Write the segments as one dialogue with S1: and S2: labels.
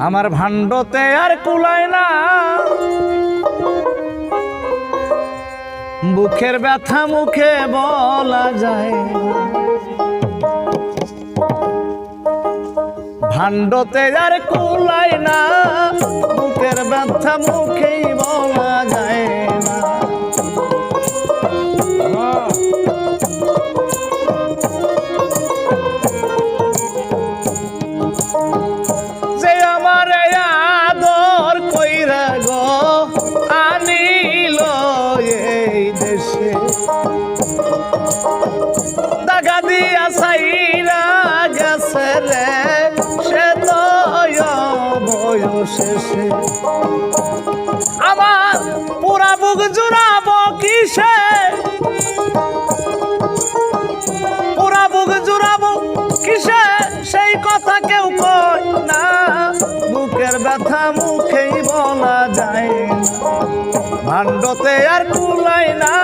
S1: আমার ভাণ্ডতে আর কুলায় না বুকের ব্যথা মুখে বলা যায়। ভাণ্ডতে আর কুলায় না বুকের ব্যথা মুখেই বলা আমার পুরা বুক জুড়াবো কিসে? পুরা বুক জুড়াবো কিসে? সেই কথা কেউ কয় না। বুকের ব্যথা মুখেই বলা যায় ভাণ্ডতে আর কুলাই না।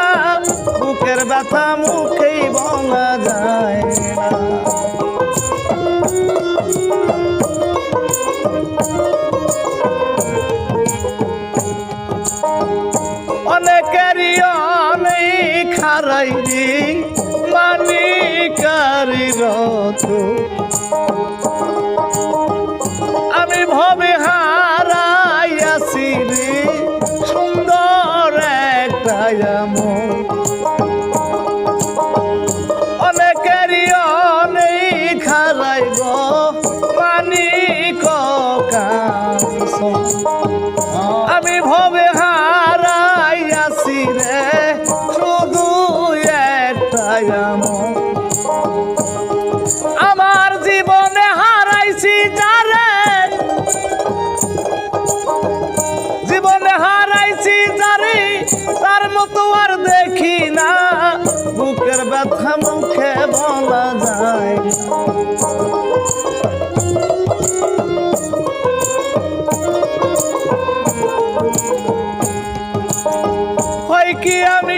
S1: বুকের ব্যথা মুখেই বলা যায় আমি ভবে হারাইয়াছি রে, সুন্দর একটা মন অনেকেরই অনেক হারাই মানিক কাঞ্চন আমি ভবে হারাইয়াছি রে, শুধু একটাই আমন। আমার জীবনে হারাইছি যারে। জীবনে হারাইছি যারে, তার মতো আর দেখি না। বুকের ব্যথা মুখে বলা যায়। হয় কি আমি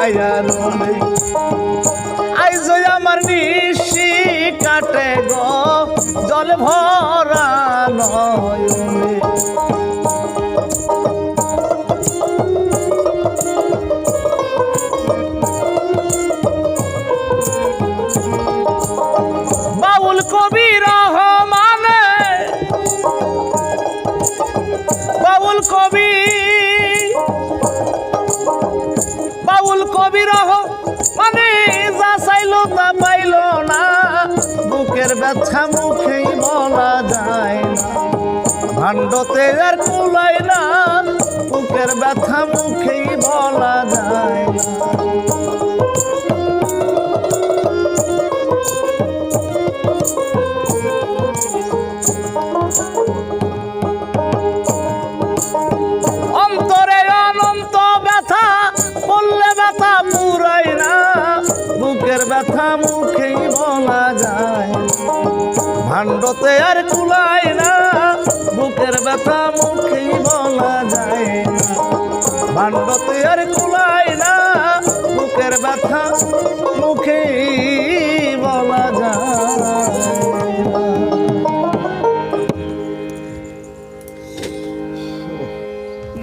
S1: কায়ার আইজ আমার নিশি কাটে গো জল ভরা নয়নে। বাউল কবি বুকের ব্যথা মুখেই বলা যায় না। ভাণ্ডতে আর কুলাই না, বুকের ব্যথা মুখেই বলা যায় না। ভাণ্ডতে আর কুলায় না, বুকের ব্যথা মুখে বলা যায় ভান্ডতে আর কুলায় না, বুকের ব্যথা মুখেই